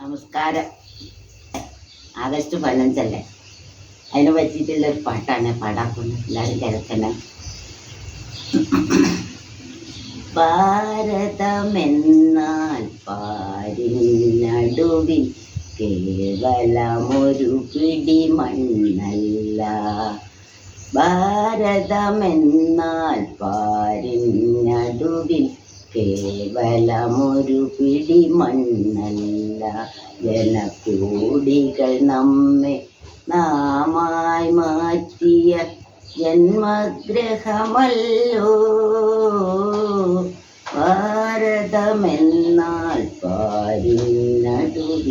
നമസ്കാരം. ആഗസ്റ്റ് പതിനഞ്ചല്ലേ? അതിനെ പറ്റിയിട്ടുള്ള ഒരു പാട്ടാണ് പാടാക്കുന്നത് എല്ലാവരും കേൾക്കണം ഭാരതമെന്നാൽ പാരിനടുവിൽ കേവലമൊരു പിടി മണ്ണല്ല ഭാരതമെന്നാൽ പാരിനടുവിൽ കേവലമൊരു പിടി മണ്ണല്ല. ജനകൂടികൾ നമ്മെ നാമായി മാറ്റിയ ജന്മഗ്രഹമല്ലോ. ഭാരതമെന്നാൽ പാരിനടുവിൽ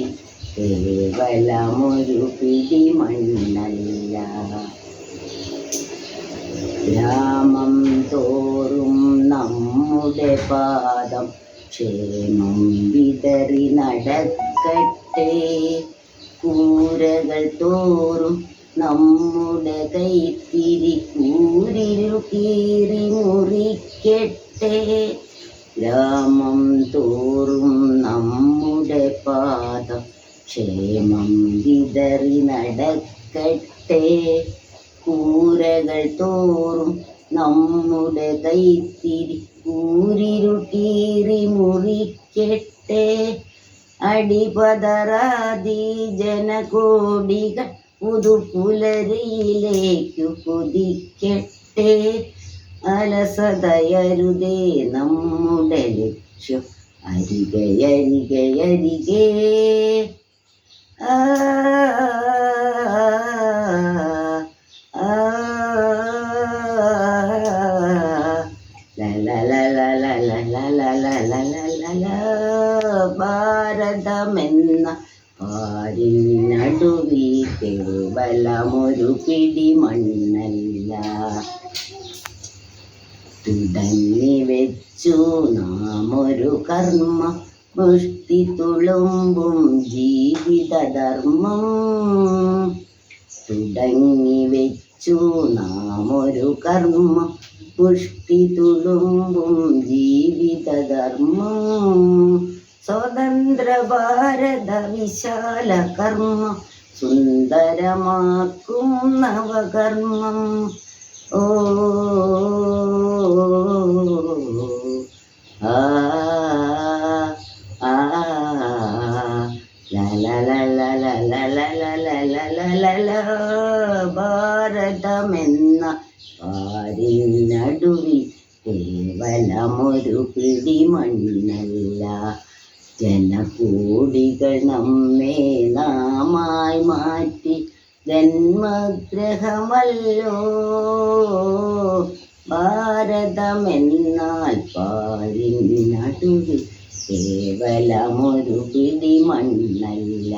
കേവലമൊരു പിടി മണ്ണല്ല. രാമം തോറും നമ്മുടെ പാദം ക്ഷേമം വിതറി നടക്കട്ടെ. കൂരകൾ തോറും നമ്മുടെ കൈത്തിരി കൂരിരു കീറി മുറിക്കട്ടെ. ഗ്രാമം തോറും നമ്മുടെ പാദം ക്ഷേമം വിതറി നടക്കട്ടെ. കൂരകൾ തോറും നമ്മുടെ കൈത്തിരി കൂരിരു കീറി മുറിക്കട്ടെ അടിപതറാതി ജനകോടികൾ പുതുപുലരിയിലേക്കു കുതിക്കട്ടെ അലസതയരുതേ നമ്മുടെ ലക്ഷ്യം. അരികെ അരികെ അരികെ ഭാരതമെന്ന പാരിനടുവിൽ കേവലമൊരു പിടി മണ്ണല്ല തുടങ്ങി വെച്ചു നാം ഒരു കർമ്മ പുഷ്ടി തുളുമ്പും ജീവിതധർമ്മം. തുടങ്ങി വെച്ചു നാം ഒരു കർമ്മ പുഷ്ടി തുളുമ്പും ജീവിതധർമ്മം. സ്വതന്ത്ര ഭാരത വിശാല കർമ്മ സുന്ദരമാക്കും നവകർമ്മം ഓ ഭാരതമെന്ന പാരിനടുവിൽ കേവലമൊരു പിടിമണ്ണല്ല ജനകൂടികൾ നമ്മെ നാമായി മാറ്റി. ജന്മഗ്രഹമല്ലോ. ഭാരതമെന്നാൽ പാലിനടുവിൽ കേവലമൊരു പിടി മണ്ണല്ല